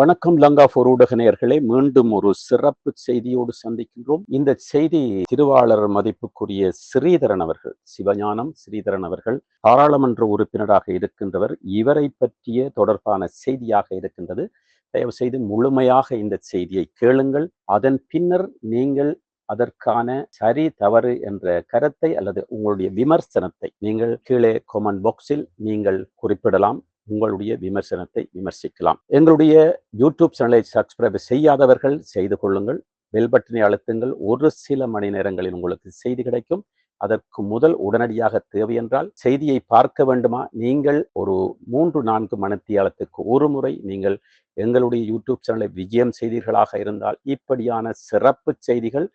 வணக்கம் லங்கா போர் ஊடக நேயர்களே. மீண்டும் ஒரு சிறப்பு செய்தியோடு சந்திக்கின்றோம். இந்த செய்தி திருவாளர் மதிப்புக்குரிய ஸ்ரீதரன் அவர்கள் சிவஞானம் ஸ்ரீதரன் அவர்கள் பாராளுமன்ற உறுப்பினராக இருக்கின்றவர். இவரை பற்றிய தொடர்பான செய்தியாக இருக்கின்றது. தயவு செய்து முழுமையாக இந்த செய்தியை கேளுங்கள். அதன் பின்னர் நீங்கள் அதற்கான சரி தவறு என்ற கருத்தை அல்லது உங்களுடைய விமர்சனத்தை நீங்கள் கீழே கொமெண்ட் பாக்ஸில் நீங்கள் குறிப்பிடலாம். உங்களுடைய விமர்சனத்தை விமர்சிக்கலாம். எங்களுடைய யூடியூப் சேனலை சப்ஸ்கிரைப் செய்யாதவர்கள் செய்து கொள்ளுங்கள். பெல் பட்டனை அழுத்துங்கள். ஒரு சில மணி நேரங்களில் உங்களுக்கு செய்தி கிடைக்கும். அதற்கு முதல் உடனடியாக தேவை என்றால் செய்தியை பார்க்க வேண்டுமா? நீங்கள் ஒரு மூன்று நான்கு மணித்தியாலத்துக்கு ஒரு முறை நீங்கள் எங்களுடைய யூடியூப் சேனலை விஜயம் செய்தீர்களாக இருந்தால் இப்படியான சிறப்பு செய்திகள்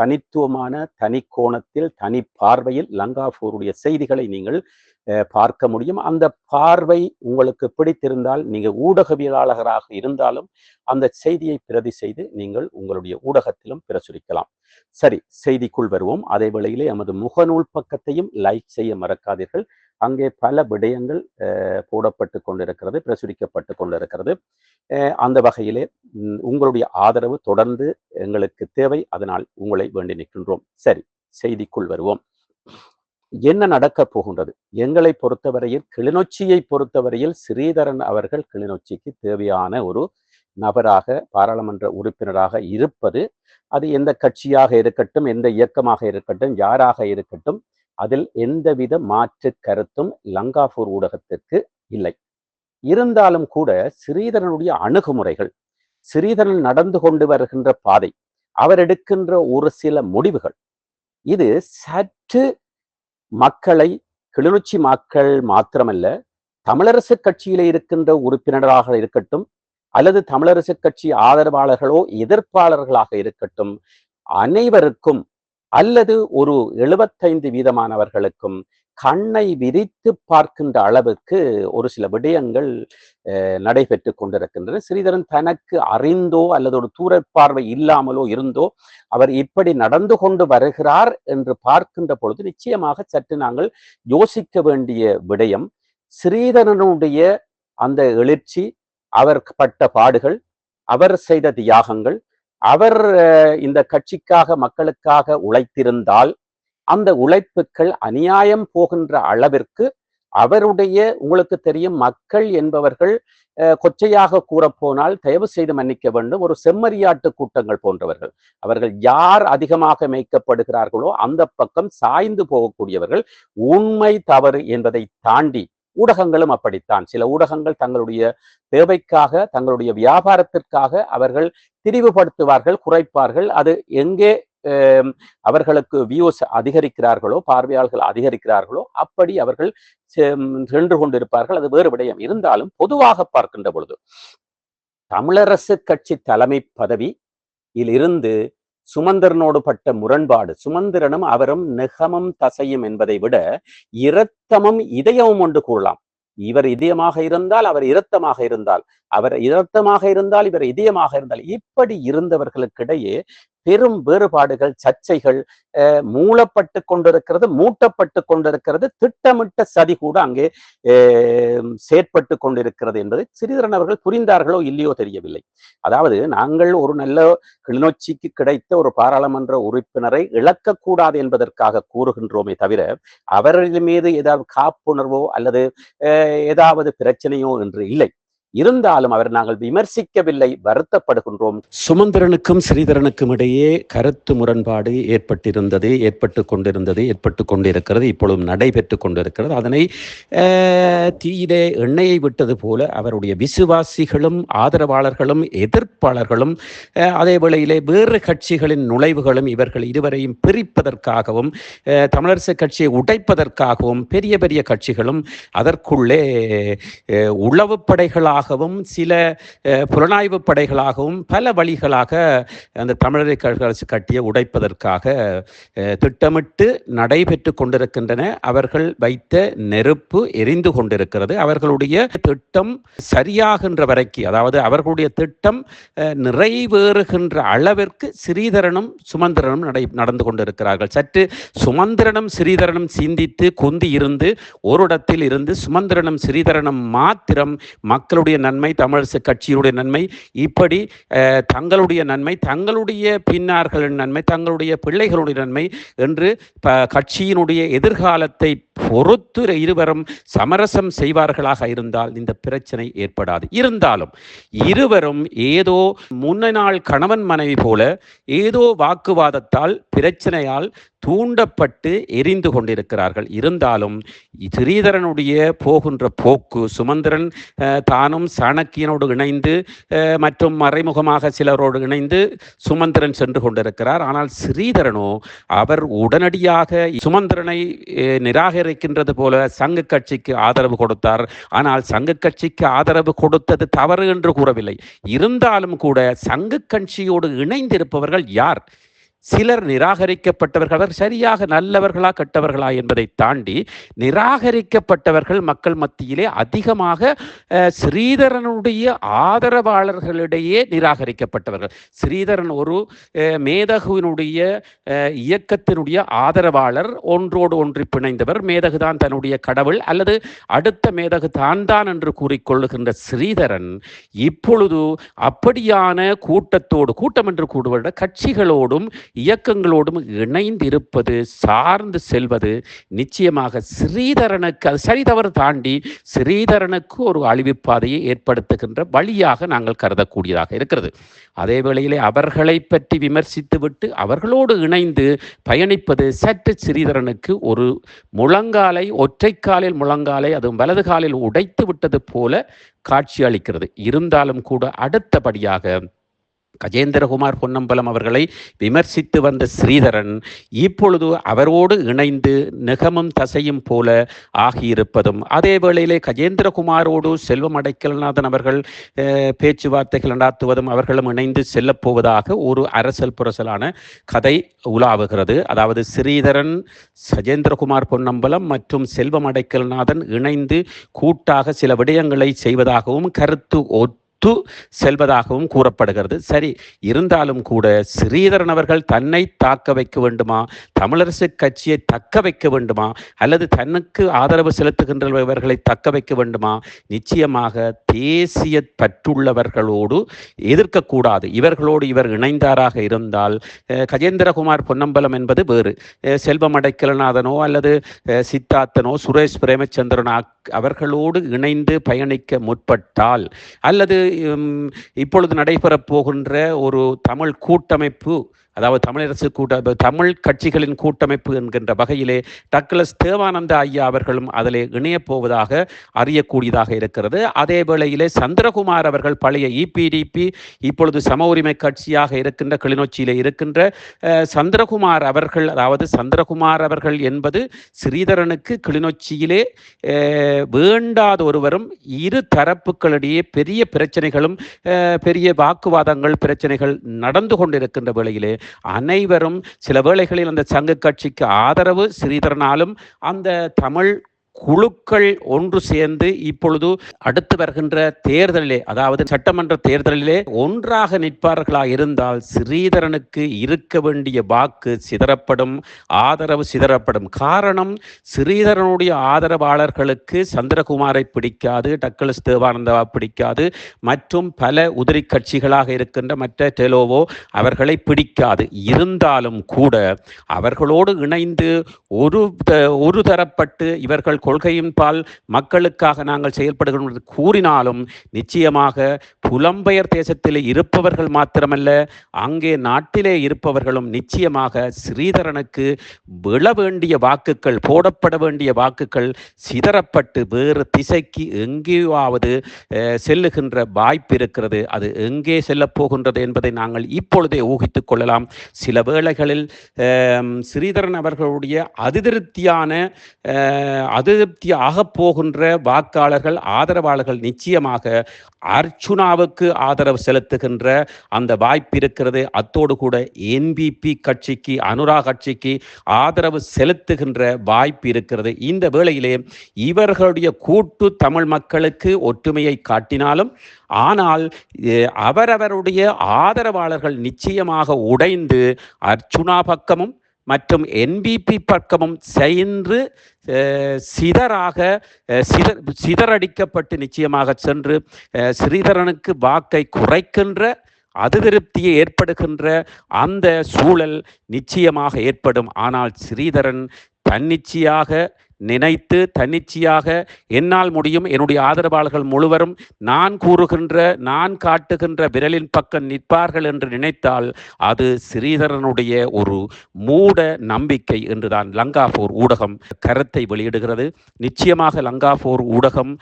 தனித்துவமான தனி கோணத்தில் தனி பார்வையில் லங்காபூருடைய செய்திகளை நீங்கள் பார்க்க முடியும். அந்த பார்வை உங்களுக்கு பிடித்திருந்தால் நீங்கள் ஊடகவியலாளராக இருந்தாலும் அந்த செய்தியை பிரதி செய்து நீங்கள் உங்களுடைய ஊடகத்திலும் பிரசுரிக்கலாம். சரி செய்திக்குள் வருவோம். அதே வேளையிலே எமது முகநூல் பக்கத்தையும் லைக் செய்ய மறக்காதீர்கள். அங்கே பல விடயங்கள் போடப்பட்டு கொண்டிருக்கிறது பிரசுரிக்கப்பட்டு கொண்டிருக்கிறது. அந்த வகையிலே உங்களுடைய ஆதரவு தொடர்ந்து எங்களுக்கு தேவை அதனால் உங்களை வேண்டி நிற்கின்றோம். சரி செய்திக்குள் வருவோம். என்ன நடக்கப் போகின்றது? எங்களை பொறுத்தவரையில் கிளிநொச்சியை பொறுத்தவரையில் ஸ்ரீதரன் அவர்கள் கிளிநொச்சிக்கு தேவையான ஒரு நபராக பாராளுமன்ற உறுப்பினராக இருப்பது அது எந்த கட்சியாக இருக்கட்டும் எந்த இயக்கமாக இருக்கட்டும் யாராக இருக்கட்டும் அதில் எந்தவித மாற்று கருத்தும் லங்காபூர் ஊடகத்திற்கு இல்லை. இருந்தாலும் கூட ஸ்ரீதரனுடைய அணுகுமுறைகள் ஸ்ரீதரன் நடந்து கொண்டு வருகின்ற பாதை அவர் எடுக்கின்ற ஒரு சில முடிவுகள் இது சற்று மக்களை கிளிநொச்சி மக்கள் மாத்திரமல்ல தமிழரசு கட்சியில இருக்கின்ற உறுப்பினராக இருக்கட்டும் அல்லது தமிழரசு கட்சி ஆதரவாளர்களோ எதிர்ப்பாளர்களாக இருக்கட்டும் அனைவருக்கும் அல்லது ஒரு எழுபத்தைந்து வீதமானவர்களுக்கும் கண்ணை விரித்து பார்க்கின்ற அளவுக்கு ஒரு சில விடயங்கள் நடைபெற்று கொண்டிருக்கின்றன. ஸ்ரீதரன் தனக்கு அறிந்தோ அல்லது ஒரு தூரப்பார்வை இல்லாமலோ இருந்தோ அவர் இப்படி நடந்து கொண்டு வருகிறார் என்று பார்க்கின்ற பொழுது நிச்சயமாக சற்று நாங்கள் யோசிக்க வேண்டிய விடயம் ஸ்ரீதரனுடைய அந்த எழுச்சி அவர் பட்ட பாடுகள் அவர் செய்த தியாகங்கள் அவர் இந்த கட்சிக்காக மக்களுக்காக உழைத்திருந்தால் அந்த உழைப்புகள் அநியாயம் போகின்ற அளவிற்கு அவருடைய உங்களுக்கு தெரியும் மக்கள் என்பவர்கள் கொச்சையாக கூறப்போனால் தயவு செய்து மன்னிக்க வேண்டும் ஒரு செம்மறியாட்டு கூட்டங்கள் போன்றவர்கள். அவர்கள் யார் அதிகமாக மேய்க்கப்படுகிறார்களோ அந்த பக்கம் சாய்ந்து போகக்கூடியவர்கள் உண்மை தவறு என்பதை தாண்டி ஊடகங்களும் அப்படித்தான். சில ஊடகங்கள் தங்களுடைய தேவைக்காக தங்களுடைய வியாபாரத்திற்காக அவர்கள் திரிவுபடுத்துவார்கள் குறைப்பார்கள். அது எங்கே அவர்களுக்கு வியூஸ் அதிகரிக்கிறார்களோ பார்வையாளர்கள் அதிகரிக்கிறார்களோ அப்படி அவர்கள் சென்று கொண்டிருப்பார்கள். அது வேறு விடயம். இருந்தாலும் பொதுவாக பார்க்கின்ற பொழுது தமிழரசு கட்சி தலைமை பதவி இருந்து சுமந்திரனோடு பட்ட முரண்பாடு. சுமந்திரனும் அவரும் நிகமும் தசையும் என்பதை விட இரத்தமும் இதயமும் ஒன்று கூறலாம். இவர் இதயமாக இருந்தால் அவர் இரத்தமாக இருந்தால். அவர் இரத்தமாக இருந்தால் இவர் இதயமாக இருந்தால். இப்படி இருந்தவர்களுக்கிடையே பெரும் வேறுபாடுகள் சர்ச்சைகள் மூலப்பட்டு கொண்டிருக்கிறது மூட்டப்பட்டு கொண்டிருக்கிறது திட்டமிட்ட சதி கூட அங்கே செயற்பட்டு கொண்டிருக்கிறது என்பதை சிறிதரன் அவர்கள் புரிந்தார்களோ இல்லையோ தெரியவில்லை. அதாவது நாங்கள் ஒரு நல்ல கிளிநொச்சிக்கு கிடைத்த ஒரு பாராளுமன்ற உறுப்பினரை இழக்கக்கூடாது என்பதற்காக கூறுகின்றோமே தவிர அவர்கள் மீது ஏதாவது காப்புணர்வோ அல்லது ஏதாவது பிரச்சனையோ என்று இல்லை. இருந்தாலும் அவர் நாங்கள் விமர்சிக்கவில்லை வருத்தப்படுகின்றோம். சுமந்திரனுக்கும் ஸ்ரீதரனுக்கும் இடையே கருத்து முரண்பாடு ஏற்பட்டிருந்தது ஏற்பட்டு கொண்டிருந்தது ஏற்பட்டு கொண்டிருக்கிறது இப்பொழுதும் நடைபெற்று கொண்டிருக்கிறது. அதனை தீயிலே எண்ணெயை விட்டது போல அவருடைய விசுவாசிகளும் ஆதரவாளர்களும் எதிர்ப்பாளர்களும் அதே வேளையிலே வேறு கட்சிகளின் நுழைவுகளும் இவர்கள் இருவரையும் பிரிப்பதற்காகவும் தமிழரசு கட்சியை உடைப்பதற்காகவும் பெரிய பெரிய கட்சிகளும் அதற்குள்ளே உளவுப்படைகளாக படைகளாகவும் சில புலனாய்வு படைகளாகவும் பல வழிகளாக அந்த தமிழரை அரசு கட்டிய உடைப்பதற்காக திட்டமிட்டு நடைபெற்று கொண்டிருக்கின்றன. அவர்கள் வைத்த நெருப்பு எரிந்து கொண்டிருக்கிறது. அவர்களுடைய திட்டம் சரியாகின்ற வரைக்கு அதாவது அவர்களுடைய திட்டம் நிறைவேறுகின்ற அளவிற்கு ஸ்ரீதரனும் சுமந்திரனும் நடை நடந்து கொண்டிருக்கிறார்கள். சற்று சுமந்திரனும் ஸ்ரீதரனும் சிந்தித்து குந்தி இருந்து ஒரு இடத்தில் இருந்து சுமந்திரனும் ஸ்ரீதரனும் மாத்திரம் மக்களுடைய ஸ்ரீதரனுடைய நன்மை தமிழரசு கட்சியினுடைய நன்மை இப்படி தங்களுடைய நன்மை தங்களுடைய பின்னார்களின் நன்மை தங்களுடைய பிள்ளைகளுடைய நன்மை என்று கட்சியினுடைய எதிர்காலத்தை பொறுத்து இருவரும் சமரசம் செய்வார்களாக இருந்தால் இந்த பிரச்சனை ஏற்படாது. இருந்தாலும் இருவரும் ஏதோ முன்ன நாள் கணவன் மனைவி போல ஏதோ வாக்குவாதத்தால் பிரச்சனையால் தூண்டப்பட்டு எரிந்து கொண்டிருக்கிறார்கள். இருந்தாலும் ஸ்ரீதரனுடைய போகின்ற போக்கு சுமந்திரன் அஹ், தானும் சாணக்கியனோடு இணைந்து அஹ், மற்றும் மறைமுகமாக சிலரோடு இணைந்து சுமந்திரன் சென்று கொண்டிருக்கிறார். ஆனால் ஸ்ரீதரனோ அவர் உடனடியாக சுமந்திரனை நிராகரி இருக்கின்றது போல சங்க கட்சிக்கு ஆதரவு கொடுத்தார். ஆனால் சங்க கட்சிக்கு ஆதரவு கொடுத்தது தவறு என்று கூறவில்லை. இருந்தாலும் கூட சங்க கட்சியோடு இணைந்திருப்பவர்கள் யார்? சிலர் நிராகரிக்கப்பட்டவர்கள் சரியாக நல்லவர்களா கெட்டவர்களா என்பதை தாண்டி நிராகரிக்கப்பட்டவர்கள் மக்கள் மத்தியிலே அதிகமாக அஹ், ஸ்ரீதரனுடைய ஆதரவாளர்களிடையே நிராகரிக்கப்பட்டவர்கள். ஸ்ரீதரன் ஒரு அஹ், மேதகுவினுடைய அஹ், இயக்கத்தினுடைய ஆதரவாளர் ஒன்றோடு ஒன்றி பிணைந்தவர். மேதகுதான் தன்னுடைய கடவுள் அல்லது அடுத்த மேதகு தான் தான் என்று கூறிக்கொள்ளுகின்ற ஸ்ரீதரன் இப்பொழுது அப்படியான கூட்டத்தோடு கூட்டம் என்று கூடுவத கட்சிகளோடும் இயக்கங்களோடும் இணைந்திருப்பது சார்ந்து செல்வது நிச்சயமாக ஸ்ரீதரனுக்கு அது சரிதவறு தாண்டி ஸ்ரீதரனுக்கு ஒரு அழிவுப்பாதையை ஏற்படுத்துகின்ற வழியாக நாங்கள் கருதக்கூடியதாக இருக்கிறது. அதே வேளையிலே அவர்களை பற்றி விமர்சித்துவிட்டு அவர்களோடு இணைந்து பயணிப்பது சற்று ஸ்ரீதரனுக்கு ஒரு முழங்காலை ஒற்றைக்காலில் முழங்காலை அதுவும் வலது காலில் உடைத்து விட்டது போல காட்சி அளிக்கிறது. இருந்தாலும் கூட அடுத்தபடியாக கஜேந்திரகுமார் பொன்னம்பலம் அவர்களை விமர்சித்து வந்த ஸ்ரீதரன் இப்பொழுது அவரோடு இணைந்து நிகமும் தசையும் போல ஆகியிருப்பதும். அதே வேளையிலே கஜேந்திரகுமாரோடு செல்வம் அடைக்கலநாதன் அவர்கள் பேச்சுவார்த்தைகள் நடாத்துவதும் அவர்களும் இணைந்து செல்லப்போவதாக ஒரு அரசல் புரசலான கதை உலாவுகிறது. அதாவது ஸ்ரீதரன் சஜேந்திரகுமார் பொன்னம்பலம் மற்றும் செல்வம் அடைக்கலநாதன் இணைந்து கூட்டாக சில விடயங்களை செய்வதாகவும் கருத்து ஒத்து செல்வதாகவும் கூறப்படுகிறது. சரி இருந்தாலும் கூட ஸ்ரீதரன் அவர்கள் தன்னை தாக்க வைக்க வேண்டுமா? தமிழரசு கட்சியை தக்க வைக்க வேண்டுமா? அல்லது தனக்கு ஆதரவு செலுத்துகின்றவர்களை தக்க வைக்க வேண்டுமா? நிச்சயமாக தேசிய பற்றுள்ளவர்களோடு எதிர்க்கக்கூடாது. இவர்களோடு இவர் இணைந்தாராக இருந்தால் கஜேந்திரகுமார் பொன்னம்பலம் என்பது வேறு. செல்வமடைக்கலநாதனோ செல்வம் அடைக்கலநாதனோ அல்லது சித்தார்த்தனோ சுரேஷ் பிரேமச்சந்திரன் அவர்களோடு இணைந்து பயணிக்க முற்பட்டால் அல்லது இப்பொழுது நடைபெறப் போகின்ற ஒரு தமிழ் கூட்டமைப்பு அதாவது தமிழரசு கூட்ட தமிழ் கட்சிகளின் கூட்டமைப்பு என்கின்ற வகையிலே டக்ளஸ் தேவானந்த ஐயா அவர்களும் அதிலே இணையப் போவதாக அறியக்கூடியதாக இருக்கிறது. அதே வேளையிலே சந்திரகுமார் அவர்கள் பழைய இபிடிபி இப்பொழுது சம உரிமை கட்சியாக இருக்கின்ற கிளிநொச்சியிலே இருக்கின்ற சந்திரகுமார் அவர்கள் அதாவது சந்திரகுமார் அவர்கள் என்பது ஸ்ரீதரனுக்கு கிளிநொச்சியிலே வேண்டாத ஒருவரும் இரு தரப்புகளிடையே பெரிய பிரச்சனைகளும் பெரிய வாக்குவாதங்கள் பிரச்சனைகள் நடந்து கொண்டிருக்கின்ற வேளையிலே அனைவரும் சில வேளைகளில் அந்த சங்க கட்சிக்கு ஆதரவு சிறிதரனாலும் அந்த தமிழ் குழுக்கள் ஒன்று சேர்ந்து இப்பொழுது அடுத்து வருகின்ற தேர்தலிலே அதாவது சட்டமன்ற தேர்தலிலே ஒன்றாக நிற்பார்களாக இருந்தால் ஸ்ரீதரனுக்கு இருக்க வேண்டிய வாக்கு சிதறப்படும் ஆதரவு சிதறப்படும். காரணம் ஸ்ரீதரனுடைய ஆதரவாளர்களுக்கு சந்திரகுமாரை பிடிக்காது டக்கலஸ் தேவானந்தாவை பிடிக்காது மற்றும் பல உதிரி கட்சிகளாக இருக்கின்ற மற்ற டெலோவோ அவர்களை பிடிக்காது. இருந்தாலும் கூட அவர்களோடு இணைந்து ஒரு த- ஒரு தரப்பட்டு இவர்கள் கொள்கையின் பால் மக்களுக்காக நாங்கள் செயல்படுகிறோம் என்று கூறினாலும் நிச்சயமாக புலம்பெயர் தேசத்தில் இருப்பவர்கள் மாத்திரமல்ல அங்கே நாட்டிலே இருப்பவர்களும் நிச்சயமாக ஸ்ரீதரனுக்கு விழ வேண்டிய வாக்குகள் போடப்பட வேண்டிய வாக்குகள் சிதறப்பட்டு வேறு திசைக்கு எங்கேயாவது செல்லுகின்ற வாய்ப்பு இருக்கிறது. அது எங்கே செல்லப் போகின்றது என்பதை நாங்கள் இப்பொழுதே ஊகித்துக் கொள்ளலாம். சில வேளைகளில் ஸ்ரீதரன் அவர்களுடைய அதிருப்தியான அது அதிருப்தி போகின்ற வாக்காளர்கள் ஆதரவாளர்கள் நிச்சயமாக அர்ச்சுனாவுக்கு ஆதரவு செலுத்துகின்ற அந்த வாய்ப்பு இருக்கிறது. அத்தோடு கூட என்பிபி கட்சிக்கு அனுரா கட்சிக்கு ஆதரவு செலுத்துகின்ற வாய்ப்பு இருக்கிறது. இந்த வேளையிலே இவர்களுடைய கூட்டு தமிழ் மக்களுக்கு ஒற்றுமையை காட்டினாலும் ஆனால் அவரவருடைய ஆதரவாளர்கள் நிச்சயமாக உடைந்து அர்ச்சுனா பக்கமும் மற்றும் என்பிபி பக்கமும் சென்று சிதறாக சிதர் சிதறடிக்கப்பட்டு நிச்சயமாக சென்று ஸ்ரீதரனுக்கு வாக்கை குறைக்கின்ற அதிருப்தியை ஏற்படுகின்ற அந்த சூழல் நிச்சயமாக ஏற்படும். ஆனால் ஸ்ரீதரன் தன்னிச்சையாக நினைத்து தன்னிச்சையாக என்னால் முடியும் என்னுடைய ஆதரவாளர்கள் முழுவரும் நான் கூறுகின்ற நான் காட்டுகின்ற விரலின் பக்கம் நிற்பார்கள் என்று நினைத்தால் அது ஸ்ரீதரனுடைய ஒரு மூட நம்பிக்கை என்றுதான் லங்காபோர் ஊடகம் கருத்தை வெளியிடுகிறது. நிச்சயமாக லங்காபோர் ஊடகம்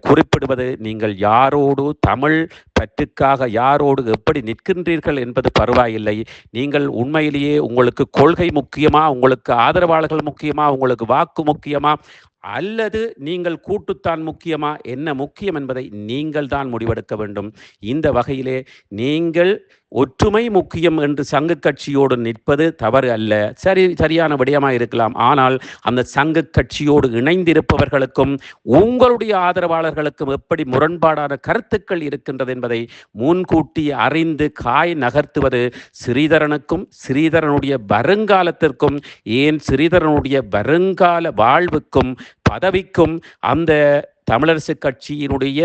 குறிப்பிடுவது நீங்கள் யாரோடு தமிழ் பற்றுக்காக யாரோடு எப்படி நிற்கின்றீர்கள் என்பது பரவாயில்லை. நீங்கள் உண்மையிலேயே உங்களுக்கு கொள்கை முக்கியமா உங்களுக்கு ஆதரவாளர்கள் முக்கியமா உங்களுக்கு வாக்கு முக்கியமா அல்லது நீங்கள் கூட்டுத்தான் முக்கியமா என்ன முக்கியம் என்பதை நீங்கள் தான் முடிவெடுக்க வேண்டும். இந்த வகையிலே நீங்கள் ஒற்றுமை முக்கியம் என்று சங்கு கட்சியோடு நிற்பது தவறு அல்ல. சரி சரியான விடயமாக இருக்கலாம். ஆனால் அந்த சங்கு கட்சியோடு இணைந்திருப்பவர்களுக்கும் உங்களுடைய ஆதரவாளர்களுக்கும் எப்படி முரண்பாடான கருத்துக்கள் இருக்கின்றது என்பதை முன்கூட்டி அறிந்து காய் நகர்த்துவது ஸ்ரீதரனுக்கும் ஸ்ரீதரனுடைய வருங்காலத்திற்கும் ஏன் ஸ்ரீதரனுடைய வருங்கால வாழ்வுக்கும் பதவிக்கும் அந்த தமிழரசு கட்சியினுடைய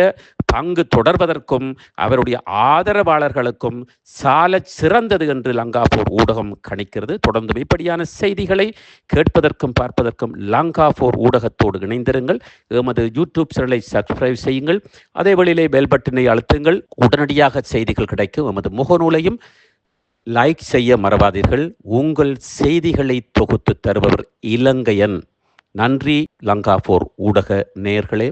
பங்கு தொடர்வதற்கும் அவருடைய ஆதரவாளர்களுக்கும் சால சிறந்தது என்று லங்காபூர் ஊடகம் கணிக்கிறது. தொடர்ந்து இப்படியான செய்திகளை கேட்பதற்கும் பார்ப்பதற்கும் லங்காபூர் ஊடகத்தோடு இணைந்திருங்கள். எமது யூடியூப் சேனலை சப்ஸ்கிரைப் செய்யுங்கள். அதே வழியிலே பெல் பட்டனை அழுத்துங்கள். உடனடியாக செய்திகள் கிடைக்கும். எமது முகநூலையும் லைக் செய்ய மறவாதீர்கள். உங்கள் செய்திகளை தொகுத்து தருபவர் இலங்கையன். நன்றி லங்காபோர் ஊடக நேயர்களே.